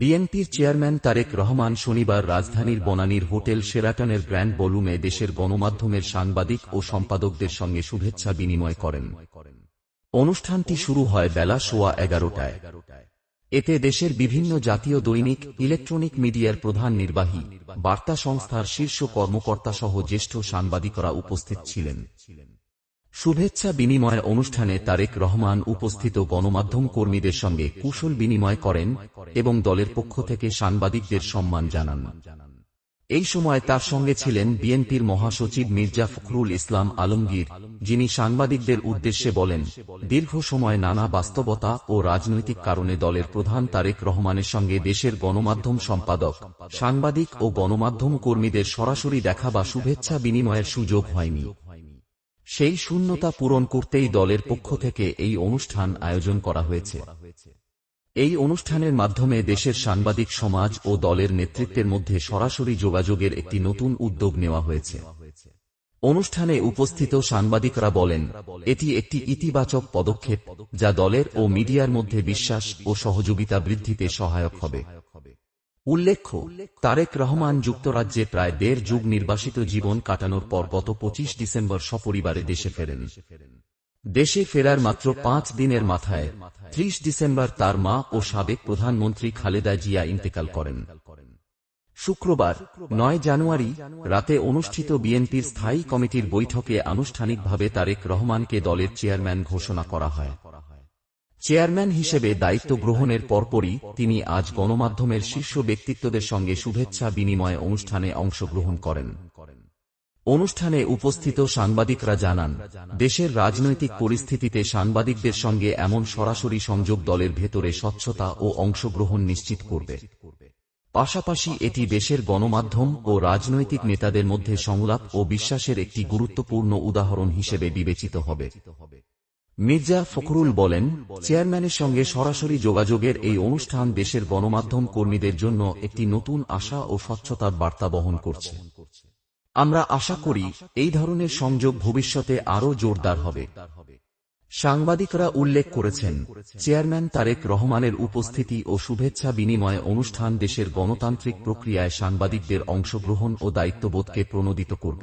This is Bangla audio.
বিএনপির চেয়ারম্যান তারেক রহমান শনিবার রাজধানীর বনানীর হোটেল সেরাটনের গ্র্যান্ড বলুমে দেশের গণমাধ্যমের সাংবাদিক ও সম্পাদকদের সঙ্গে শুভেচ্ছা বিনিময় করেন। অনুষ্ঠানটি শুরু হয় বেলা সোয়া এগারোটায়। এতে দেশের বিভিন্ন জাতীয় দৈনিক, ইলেকট্রনিক মিডিয়ার প্রধান নির্বাহী, বার্তা সংস্থার শীর্ষ কর্মকর্তা সহ জ্যেষ্ঠ সাংবাদিকরা উপস্থিত ছিলেন। শুভেচ্ছা বিনিময় অনুষ্ঠানে তারেক রহমান উপস্থিত গণমাধ্যম কর্মীদের সঙ্গে কুশল বিনিময় করেন এবং দলের পক্ষ থেকে সাংবাদিকদের সম্মান জানান। এই সময় তার সঙ্গে ছিলেন বিএনপির মহাসচিব মির্জা ফখরুল ইসলাম আলমগীর, যিনি সাংবাদিকদের উদ্দেশ্যে বলেন, দীর্ঘ সময় নানা বাস্তবতা ও রাজনৈতিক কারণে দলের প্রধান তারেক রহমানের সঙ্গে দেশের গণমাধ্যম সম্পাদক, সাংবাদিক ও গণমাধ্যম কর্মীদের সরাসরি দেখা বা শুভেচ্ছা বিনিময়ের সুযোগ হয়নি। সেই শূন্যতা পূরণ করতেই দলের পক্ষ থেকে এই অনুষ্ঠান আয়োজন করা হয়েছে। এই অনুষ্ঠানের মাধ্যমে দেশের সাংবাদিক সমাজ ও দলের নেতৃত্বের মধ্যে সরাসরি যোগাযোগের একটি নতুন উদ্যোগ নেওয়া হয়েছে। অনুষ্ঠানে উপস্থিত সাংবাদিকরা বলেন এটি একটি ইতিবাচক পদক্ষেপ যা দলের ও মিডিয়ার মধ্যে বিশ্বাস ও সহযোগিতা বৃদ্ধিতে সহায়ক হবে। উল্লেখ্য, তারেক রহমান যুক্তরাজ্যে প্রায় দেড় যুগ নির্বাসিত জীবন কাটানোর পর গত পঁচিশ ডিসেম্বর সপরিবারে দেশে ফেরেন। দেশে ফেরার মাত্র পাঁচ দিনের মাথায় ত্রিশ ডিসেম্বর তার মা ও সাবেক প্রধানমন্ত্রী খালেদা জিয়া ইন্তেকাল করেন। শুক্রবার, নয় জানুয়ারি, রাতে অনুষ্ঠিত বিএনপির স্থায়ী কমিটির বৈঠকে আনুষ্ঠানিকভাবে তারেক রহমানকে দলের চেয়ারম্যান ঘোষণা করা হয়। চেয়ারম্যান হিসেবে দায়িত্ব গ্রহণের পরপরই তিনি আজ গণমাধ্যমের শীর্ষ ব্যক্তিত্বদের সঙ্গে শুভেচ্ছা বিনিময় অনুষ্ঠানে অংশগ্রহণ করেন। অনুষ্ঠানে উপস্থিত সাংবাদিকরা জানান, দেশের রাজনৈতিক পরিস্থিতিতে সাংবাদিকদের সঙ্গে এমন সরাসরি সংযোগ দলের ভেতরে স্বচ্ছতা ও অংশগ্রহণ নিশ্চিত করবে। পাশাপাশি এটি দেশের গণমাধ্যম ও রাজনৈতিক নেতাদের মধ্যে সংলাপ ও বিশ্বাসের একটি গুরুত্বপূর্ণ উদাহরণ হিসেবে বিবেচিত হবে। মির্জা ফখরুল বলেন, চেয়ারম্যানের সঙ্গে সরাসরি যোগাযোগের এই অনুষ্ঠান দেশের গণমাধ্যম কর্মীদের জন্য একটি নতুন আশা ও স্বচ্ছতার বার্তা বহন করছে। আমরা আশা করি এই ধরনের সংযোগ ভবিষ্যতে আরও জোরদার হবে। সাংবাদিকরা উল্লেখ করেছেন, চেয়ারম্যান তারেক রহমানের উপস্থিতি ও শুভেচ্ছা বিনিময় অনুষ্ঠান দেশের গণতান্ত্রিক প্রক্রিয়ায় সাংবাদিকদের অংশগ্রহণ ও দায়িত্ববোধকে প্রণোদিত করবে।